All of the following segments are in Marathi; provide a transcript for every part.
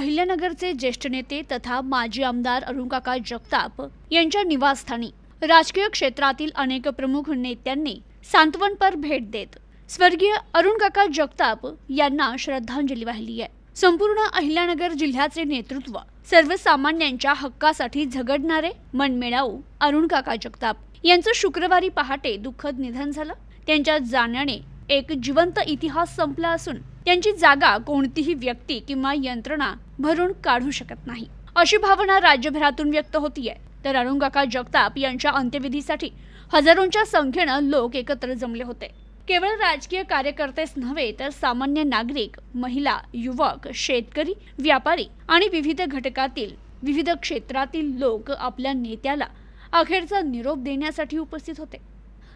अहिल्यानगरचे ज्येष्ठ नेते तथा माजी आमदार अरुणकाका जगताप यांच्या निवासस्थानी राजकीय क्षेत्रातील अनेक प्रमुख नेत्यांनी सांत्वनपर भेट देत स्वर्गीय अरुणकाका जगताप यांना श्रद्धांजली वाहिली आहे. संपूर्ण अहिल्यानगर जिल्ह्याचे नेतृत्व सर्वसामान्यांच्या हक्कासाठी झगडणारे मनमिळाऊ अरुणकाका जगताप यांचं शुक्रवारी पहाटे दुःखद निधन झालं. त्यांच्या जाण्याने एक जिवंत इतिहास संपला असून त्यांची जागा कोणतीही व्यक्ती किंवा यंत्रणा भरून काढू शकत नाही. अशी भावना राज्यभरातून व्यक्त होतीये. तर अरुणकाका जगताप यांच्या अंत्यविधीसाठी हजारोंच्या संख्येनं लोक एकत्र जमले होते. केवळ राजकीय कार्यकर्तेच नव्हे तर सामान्य नागरिक महिला युवक शेतकरी व्यापारी आणि विविध घटकातील विविध क्षेत्रातील लोक आपल्या नेत्याला अखेरचा निरोप देण्यासाठी उपस्थित होते.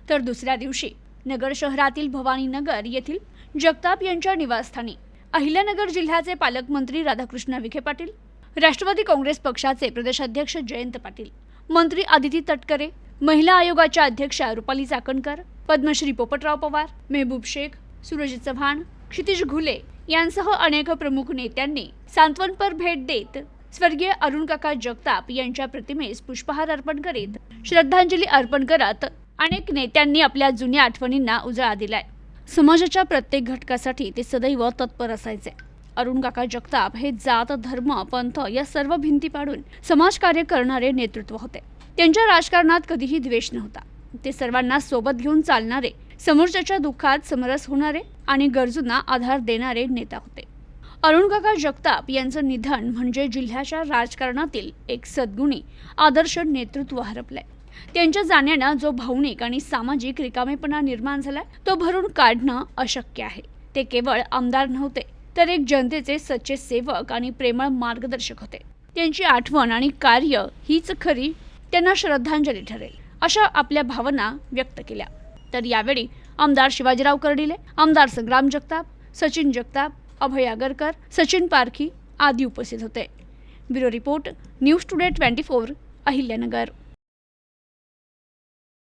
तर दुसऱ्या दिवशी नगर शहरातील भवानीनगर येथील जगताप यांच्या निवासस्थानी. अहिल्यानगर जिल्ह्याचे पालकमंत्री राधाकृष्ण विखे पाटील राष्ट्रवादी काँग्रेस पक्षाचे प्रदेशाध्यक्ष जयंत पाटील मंत्री आदिती तटकरे महिला आयोगाच्या अध्यक्षा रुपाली चाकणकर पद्मश्री पोपटराव पवार मेहबूब शेख सूरज चव्हाण क्षितिज घुले यांसह अनेक प्रमुख नेत्यांनी सांत्वनपर भेट देत स्वर्गीय अरुणकाका जगताप यांच्या प्रतिमेस पुष्पहार अर्पण करीत श्रद्धांजली अर्पण करत अनेक नेत्यांनी आपल्या जुन्या आठवणींना उजाळा दिलाय. समाजाच्या प्रत्येक घटकासाठी ते सदैव तत्पर असायचे. अरुण काका जगताप हे जात धर्म पंथ या सर्व भिंती पाडून समाजकार्य करणारे नेतृत्व होते. त्यांच्या राजकारणात कधीही द्वेष नव्हता. ते सर्वांना सोबत घेऊन चालणारे समोरच्याच्या दुःखात समरस होणारे आणि गरजूंना आधार देणारे नेता होते. अरुण काका जगताप यांचं निधन म्हणजे जिल्ह्याच्या राजकारणातील एक सद्गुणी आदर्श नेतृत्व हरपलंय. त्यांच्या जाण्यानं जो भावनिक आणि सामाजिक रिकामेपणा निर्माण झालाय तो भरून काढणं अशक्य आहे. ते केवळ आमदार नव्हते तर एक जनतेचे सच्चे सेवक आणि प्रेमळ मार्गदर्शक होते. त्यांची आठवण आणि कार्य हीच खरी त्यांना श्रद्धांजली ठरेल अशा आपल्या भावना व्यक्त केल्या. तर यावेळी आमदार शिवाजीराव कर्डिले आमदार संग्राम जगताप सचिन जगताप अभय आगरकर सचिन पारखी आदी उपस्थित होते. Bureau report news today twenty four Ahilyanagar.